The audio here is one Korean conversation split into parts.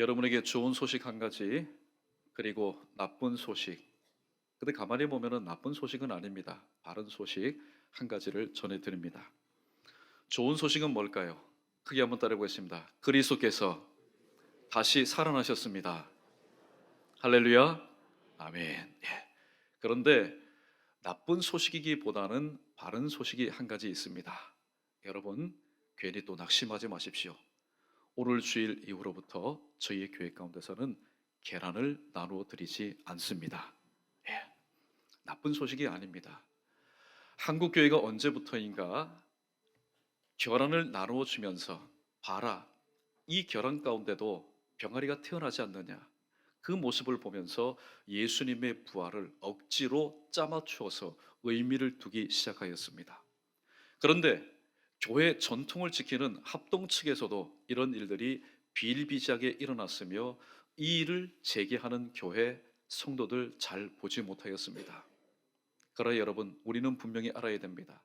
여러분에게 좋은 소식 한 가지 그리고 나쁜 소식. 근데 가만히 보면은 나쁜 소식은 아닙니다. 바른 소식 한 가지를 전해 드립니다. 좋은 소식은 뭘까요? 크게 한번 따라 보겠습니다. 그리스도께서 다시 살아나셨습니다. 할렐루야. 아멘. 예. 그런데 나쁜 소식이기보다는 바른 소식이 한 가지 있습니다. 여러분 괜히 또 낙심하지 마십시오. 오늘 주일 이후로부터 저희의 교회 가운데서는 계란을 나누어 드리지 않습니다. 예. 나쁜 소식이 아닙니다. 한국 교회가 언제부터인가 계란을 나누어 주면서 봐라 이 계란 가운데도 병아리가 태어나지 않느냐 그 모습을 보면서 예수님의 부활을 억지로 짜맞추어서 의미를 두기 시작하였습니다. 그런데 교회 전통을 지키는 합동 측에서도 이런 일들이 비일비재하게 일어났으며 이 일을 재개하는 교회 성도들 잘 보지 못하였습니다. 그러나 여러분, 우리는 분명히 알아야 됩니다.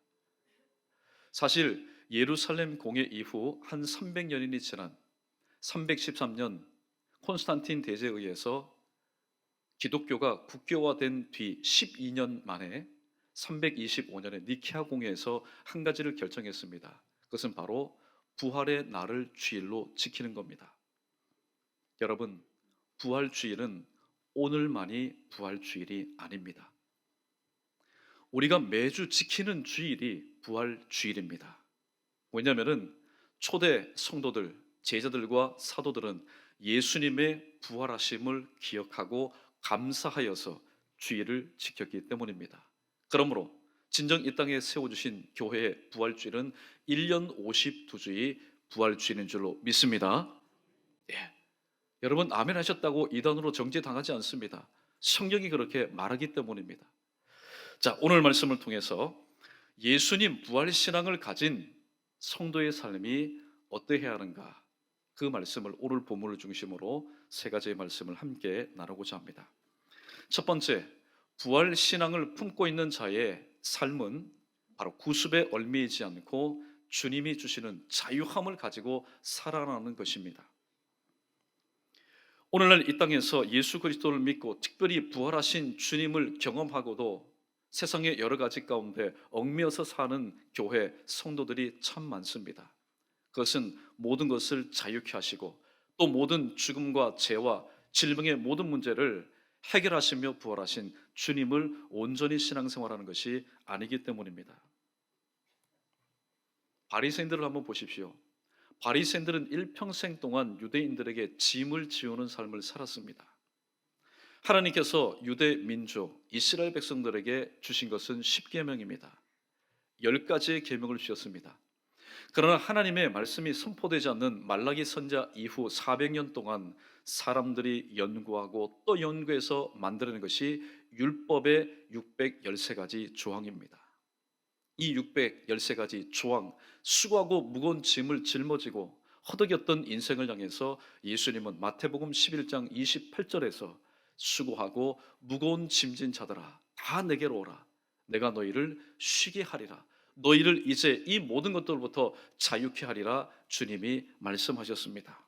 사실 예루살렘 공회 이후 한 300년이 지난 313년 콘스탄틴 대제에 의해서 기독교가 국교화된 뒤 12년 만에 325년에 니케아 공회에서 한 가지를 결정했습니다. 그것은 바로 부활의 날을 주일로 지키는 겁니다. 여러분, 부활 주일은 오늘만이 부활 주일이 아닙니다. 우리가 매주 지키는 주일이 부활 주일입니다. 왜냐하면은 초대 성도들, 제자들과 사도들은 예수님의 부활하심을 기억하고 감사하여서 주일을 지켰기 때문입니다. 그러므로 진정 이 땅에 세워주신 교회의 부활주일은 1년 52주의 부활주일인 줄로 믿습니다. 예. 여러분 아멘 하셨다고 이단으로 정죄당하지 않습니다. 성경이 그렇게 말하기 때문입니다. 자, 오늘 말씀을 통해서 예수님 부활 신앙을 가진 성도의 삶이 어떠해야 하는가 그 말씀을 오늘 본문을 중심으로 세 가지의 말씀을 함께 나누고자 합니다. 첫 번째, 부활 신앙을 품고 있는 자의 삶은 바로 구습에 얽매이지 않고 주님이 주시는 자유함을 가지고 살아가는 것입니다. 오늘날 이 땅에서 예수 그리스도를 믿고 특별히 부활하신 주님을 경험하고도 세상의 여러 가지 가운데 얽매여서 사는 교회 성도들이 참 많습니다. 그것은 모든 것을 자유케 하시고 또 모든 죽음과 죄와 질병의 모든 문제를 해결하시며 부활하신 주님을 온전히 신앙생활하는 것이 아니기 때문입니다. 바리새인들을 한번 보십시오. 바리새인들은 일평생 동안 유대인들에게 짐을 지우는 삶을 살았습니다. 하나님께서 유대 민족 이스라엘 백성들에게 주신 것은 십계명입니다. 열 가지의 계명을 주셨습니다. 그러나 하나님의 말씀이 선포되지 않는 말라기 선자 이후 400년 동안 사람들이 연구하고 또 연구해서 만들어낸 것이 율법의 613가지 조항입니다. 이 613가지 조항, 수고하고 무거운 짐을 짊어지고 허덕였던 인생을 향해서 예수님은 마태복음 11장 28절에서 수고하고 무거운 짐진 자들아 다 내게로 오라 내가 너희를 쉬게 하리라 너희를 이제 이 모든 것들로부터 자유케 하리라 주님이 말씀하셨습니다.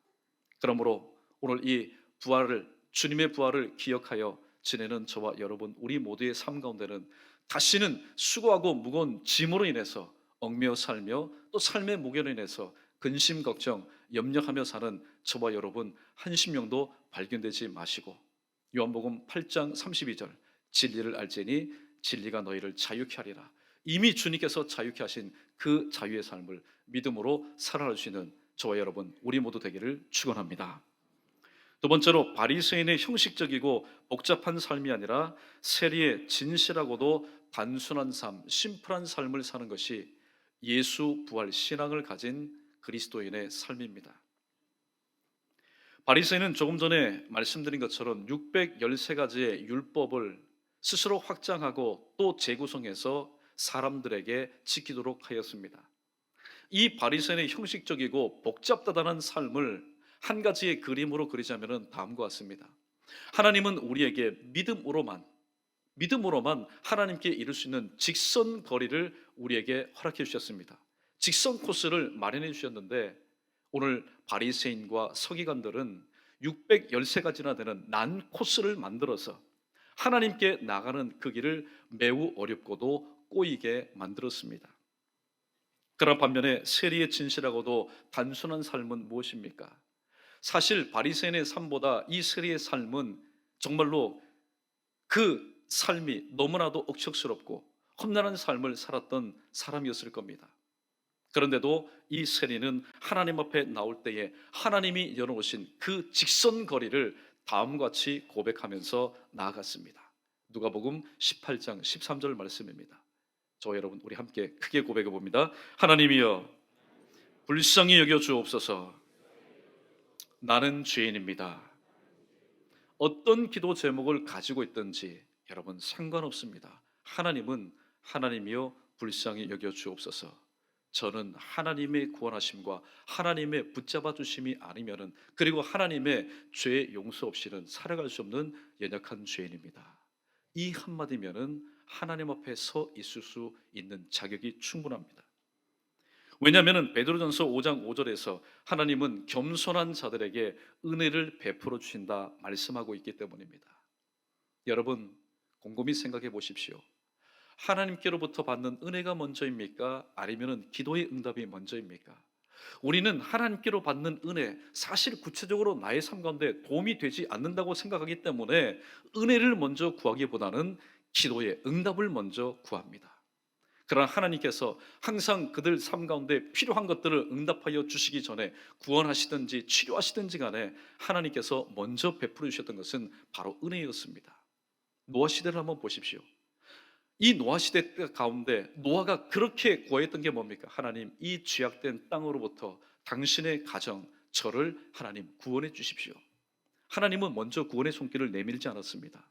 그러므로 오늘 이 부활을 주님의 부활을 기억하여 지내는 저와 여러분 우리 모두의 삶 가운데는 다시는 수고하고 무거운 짐으로 인해서 얽매여 살며 또 삶의 무게로 인해서 근심 걱정 염려하며 사는 저와 여러분 한 심령도 발견되지 마시고 요한복음 8장 32절 진리를 알지니 진리가 너희를 자유케 하리라 이미 주님께서 자유케 하신 그 자유의 삶을 믿음으로 살아가시는 저와 여러분 우리 모두 되기를 축원합니다. 두 번째로 바리새인의 형식적이고 복잡한 삶이 아니라 세리의 진실하고도 단순한 삶, 심플한 삶을 사는 것이 예수 부활 신앙을 가진 그리스도인의 삶입니다. 바리새인은 조금 전에 말씀드린 것처럼 613가지의 율법을 스스로 확장하고 또 재구성해서 사람들에게 지키도록 하였습니다. 이 바리새인의 형식적이고 복잡다단한 삶을 한 가지의 그림으로 그리자면 다음과 같습니다. 하나님은 우리에게 믿음으로만 믿음으로만 하나님께 이룰 수 있는 직선 거리를 우리에게 허락해 주셨습니다. 직선 코스를 마련해 주셨는데 오늘 바리새인과 서기관들은 613가지나 되는 난 코스를 만들어서 하나님께 나가는 그 길을 매우 어렵고도 꼬이게 만들었습니다. 그러나 반면에 세리의 진실하고도 단순한 삶은 무엇입니까? 사실 바리새인의 삶보다 이 세리의 삶은 정말로 그 삶이 너무나도 억척스럽고 험난한 삶을 살았던 사람이었을 겁니다. 그런데도 이 세리는 하나님 앞에 나올 때에 하나님이 열어오신 그 직선 거리를 다음과 같이 고백하면서 나아갔습니다. 누가복음 18장 13절 말씀입니다. 저 여러분 우리 함께 크게 고백해 봅니다. 하나님이여 불쌍히 여겨 주옵소서. 나는 죄인입니다. 어떤 기도 제목을 가지고 있든지 여러분 상관없습니다. 하나님은 하나님이여 불쌍히 여겨 주옵소서. 저는 하나님의 구원하심과 하나님의 붙잡아 주심이 아니면은 그리고 하나님의 죄 용서 없이는 살아갈 수 없는 연약한 죄인입니다. 이 한마디면은 하나님 앞에 서 있을 수 있는 자격이 충분합니다. 왜냐하면 베드로전서 5장 5절에서 하나님은 겸손한 자들에게 은혜를 베풀어 주신다 말씀하고 있기 때문입니다. 여러분 곰곰이 생각해 보십시오. 하나님께로부터 받는 은혜가 먼저입니까? 아니면은 기도의 응답이 먼저입니까? 우리는 하나님께로 받는 은혜, 사실 구체적으로 나의 삶 가운데 도움이 되지 않는다고 생각하기 때문에 은혜를 먼저 구하기보다는 기도의 응답을 먼저 구합니다. 그러나 하나님께서 항상 그들 삶 가운데 필요한 것들을 응답하여 주시기 전에 구원하시든지 치료하시든지 간에 하나님께서 먼저 베풀어 주셨던 것은 바로 은혜였습니다. 노아 시대를 한번 보십시오. 이 노아 시대 가운데 노아가 그렇게 구했던 게 뭡니까? 하나님 이 죄악된 땅으로부터 당신의 가정 저를 하나님 구원해 주십시오. 하나님은 먼저 구원의 손길을 내밀지 않았습니다.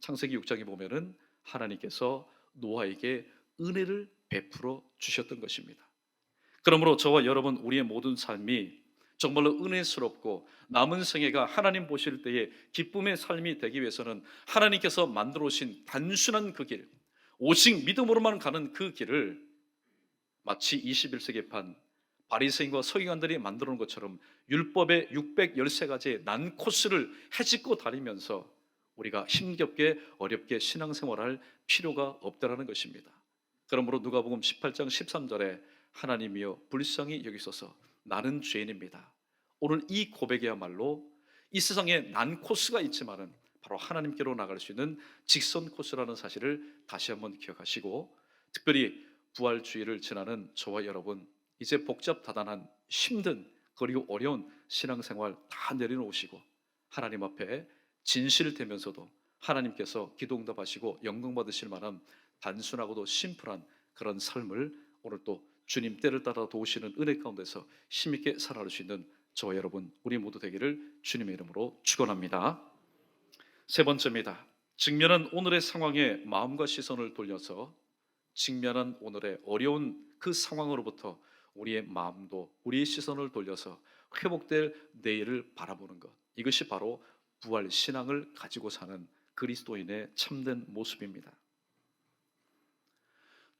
창세기 6장에 보면은 하나님께서 노아에게 은혜를 베풀어 주셨던 것입니다. 그러므로 저와 여러분 우리의 모든 삶이 정말로 은혜스럽고 남은 생애가 하나님 보실 때에 기쁨의 삶이 되기 위해서는 하나님께서 만들어 오신 단순한 그 길, 오직 믿음으로만 가는 그 길을 마치 21세기판 바리새인과 서기관들이 만들어 놓은 것처럼 율법의 613가지의 난 코스를 헤집고 다니면서 우리가 힘겹게 어렵게 신앙생활할 필요가 없다라는 것입니다. 그러므로 누가복음 18장 13절에 하나님이여 불쌍히 여기소서 나는 죄인입니다. 오늘 이 고백이야말로 이 세상에 난 코스가 있지만은 바로 하나님께로 나갈 수 있는 직선 코스라는 사실을 다시 한번 기억하시고 특별히 부활주의를 지나는 저와 여러분 이제 복잡 다단한 힘든 그리고 어려운 신앙생활 다 내려놓으시고 하나님 앞에 진실되면서도 하나님께서 기도 응답하시고 영광 받으실 만한 단순하고도 심플한 그런 삶을 오늘 또 주님 때를 따라 도우시는 은혜 가운데서 힘있게 살아갈 수 있는 저와 여러분 우리 모두 되기를 주님의 이름으로 축원합니다. 세 번째입니다. 직면한 오늘의 상황에 마음과 시선을 돌려서 직면한 오늘의 어려운 그 상황으로부터 우리의 마음도 우리의 시선을 돌려서 회복될 내일을 바라보는 것. 이것이 바로 부활 신앙을 가지고 사는 그리스도인의 참된 모습입니다.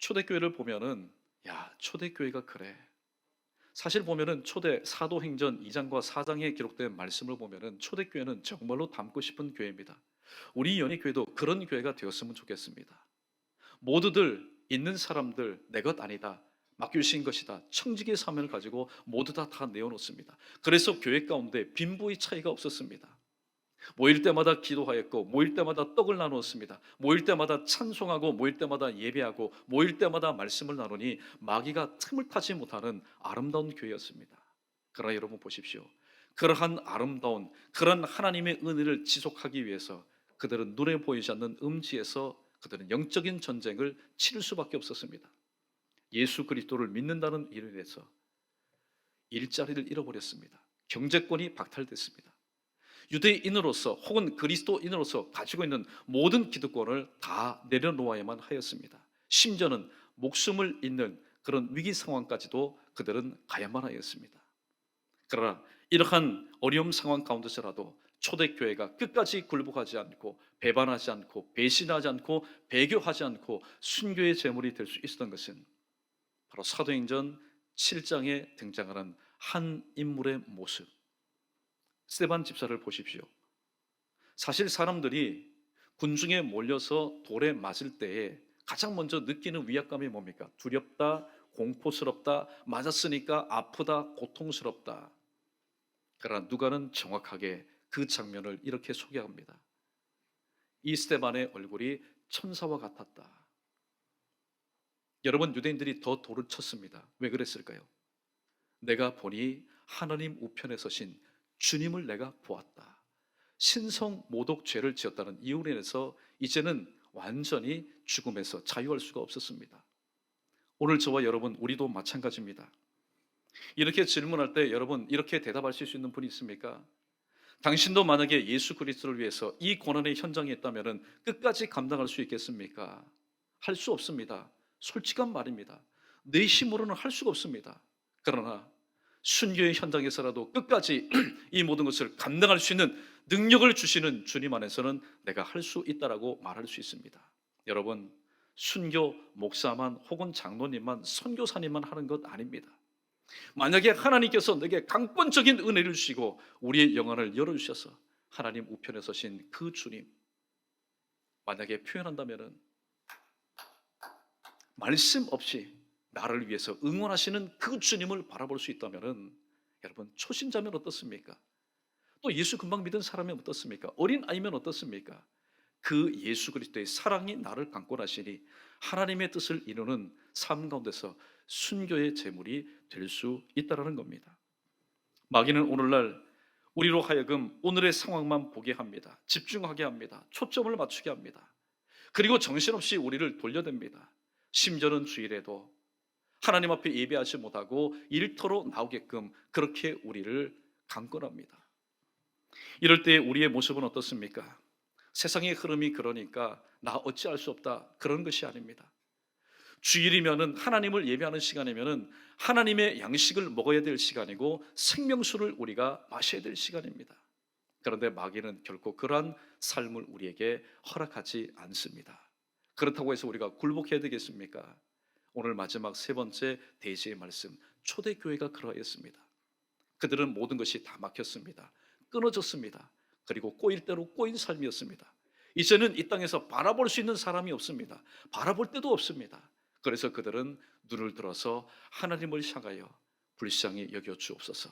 초대교회를 보면은 야 초대교회가 그래. 사실 보면은 초대 사도행전 2장과 4장에 기록된 말씀을 보면은 초대교회는 정말로 닮고 싶은 교회입니다. 우리 연희교회도 그런 교회가 되었으면 좋겠습니다. 모두들 있는 사람들 내 것 아니다. 맡겨주신 것이다. 청직의 사명을 가지고 모두 다 다 내어놓습니다. 그래서 교회 가운데 빈부의 차이가 없었습니다. 모일 때마다 기도하였고 모일 때마다 떡을 나누었습니다. 모일 때마다 찬송하고 모일 때마다 예배하고 모일 때마다 말씀을 나누니 마귀가 틈을 타지 못하는 아름다운 교회였습니다. 그러나 여러분 보십시오. 그러한 아름다운 그런 하나님의 은혜를 지속하기 위해서 그들은 눈에 보이지 않는 음지에서 그들은 영적인 전쟁을 치를 수밖에 없었습니다. 예수 그리스도를 믿는다는 일에 대해서 일자리를 잃어버렸습니다. 경제권이 박탈됐습니다. 유대인으로서 혹은 그리스도인으로서 가지고 있는 모든 기득권을 다 내려놓아야만 하였습니다. 심지어는 목숨을 잃는 그런 위기 상황까지도 그들은 가야만 하였습니다. 그러나 이러한 어려움 상황 가운데서라도 초대교회가 끝까지 굴복하지 않고 배반하지 않고 배신하지 않고 배교하지 않고 순교의 제물이 될 수 있었던 것은 바로 사도행전 7장에 등장하는 한 인물의 모습 스테반 집사를 보십시오. 사실 사람들이 군중에 몰려서 돌에 맞을 때에 가장 먼저 느끼는 위압감이 뭡니까? 두렵다, 공포스럽다, 맞았으니까 아프다, 고통스럽다. 그러나 누가는 정확하게 그 장면을 이렇게 소개합니다. 이 스테반의 얼굴이 천사와 같았다. 여러분 유대인들이 더 돌을 쳤습니다. 왜 그랬을까요? 내가 보니 하나님 우편에 서신 주님을 내가 보았다. 신성 모독 죄를 지었다는 이유로 인해서 이제는 완전히 죽음에서 자유할 수가 없었습니다. 오늘 저와 여러분 우리도 마찬가지입니다. 이렇게 질문할 때 여러분 이렇게 대답하실 수 있는 분이 있습니까? 당신도 만약에 예수 그리스도를 위해서 이 고난의 현장에 있다면 끝까지 감당할 수 있겠습니까? 할 수 없습니다. 솔직한 말입니다. 내 힘으로는 할 수가 없습니다. 그러나 순교의 현장에서라도 끝까지 이 모든 것을 감당할 수 있는 능력을 주시는 주님 안에서는 내가 할 수 있다라고 말할 수 있습니다. 여러분, 순교 목사만 혹은 장로님만 선교사님만 하는 것 아닙니다. 만약에 하나님께서 내게 강권적인 은혜를 주시고 우리의 영안을 열어 주셔서 하나님 우편에 서신 그 주님 만약에 표현한다면은 말씀 없이 나를 위해서 응원하시는 그 주님을 바라볼 수 있다면은 여러분 초신자면 어떻습니까? 또 예수 금방 믿은 사람이 어떻습니까? 어린 아이면 어떻습니까? 그 예수 그리스도의 사랑이 나를 강권하시니 하나님의 뜻을 이루는 삶 가운데서 순교의 제물이 될 수 있다라는 겁니다. 마귀는 오늘날 우리로 하여금 오늘의 상황만 보게 합니다. 집중하게 합니다. 초점을 맞추게 합니다. 그리고 정신없이 우리를 돌려댑니다. 심지어는 주일에도 하나님 앞에 예배하지 못하고 일터로 나오게끔 그렇게 우리를 강권합니다. 이럴 때 우리의 모습은 어떻습니까? 세상의 흐름이 그러니까 나 어찌할 수 없다 그런 것이 아닙니다. 주일이면은 하나님을 예배하는 시간이면은 하나님의 양식을 먹어야 될 시간이고 생명수를 우리가 마셔야 될 시간입니다. 그런데 마귀는 결코 그러한 삶을 우리에게 허락하지 않습니다. 그렇다고 해서 우리가 굴복해야 되겠습니까? 오늘 마지막 세 번째 대지의 말씀 초대교회가 그러했습니다. 그들은 모든 것이 다 막혔습니다. 끊어졌습니다. 그리고 꼬일 대로 꼬인 삶이었습니다. 이제는 이 땅에서 바라볼 수 있는 사람이 없습니다. 바라볼 데도 없습니다. 그래서 그들은 눈을 들어서 하나님을 향하여 불쌍히 여겨 주옵소서.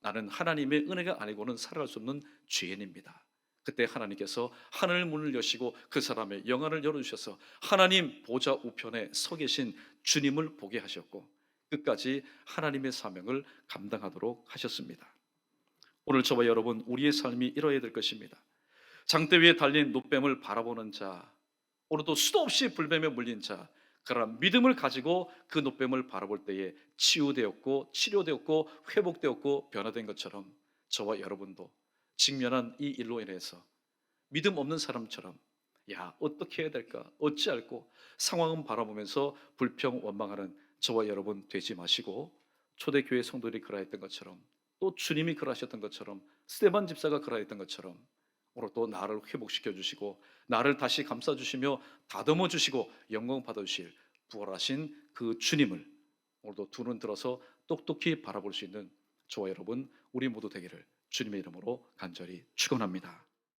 나는 하나님의 은혜가 아니고는 살아갈 수 없는 죄인입니다. 그때 하나님께서 하늘 문을 여시고 그 사람의 영안을 열어주셔서 하나님 보좌 우편에 서 계신 주님을 보게 하셨고 끝까지 하나님의 사명을 감당하도록 하셨습니다. 오늘 저와 여러분 우리의 삶이 이뤄야 될 것입니다. 장대 위에 달린 노뱀을 바라보는 자, 오늘도 수도 없이 불뱀에 물린 자, 그러나 믿음을 가지고 그 노뱀을 바라볼 때에 치유되었고 치료되었고 회복되었고 변화된 것처럼 저와 여러분도 직면한 이 일로 인해서 믿음 없는 사람처럼 야 어떻게 해야 될까? 어찌할꼬 상황은 바라보면서 불평 원망하는 저와 여러분 되지 마시고 초대교회 성도들이 그러했던 것처럼 또 주님이 그러하셨던 것처럼 스테반 집사가 그러했던 것처럼 오늘 또 나를 회복시켜 주시고 나를 다시 감싸 주시며 다듬어 주시고 영광 받아 주실 부활하신 그 주님을 오늘도 두 눈 들어서 똑똑히 바라볼 수 있는 저와 여러분 우리 모두 되기를 주님의 이름으로 간절히 축원합니다.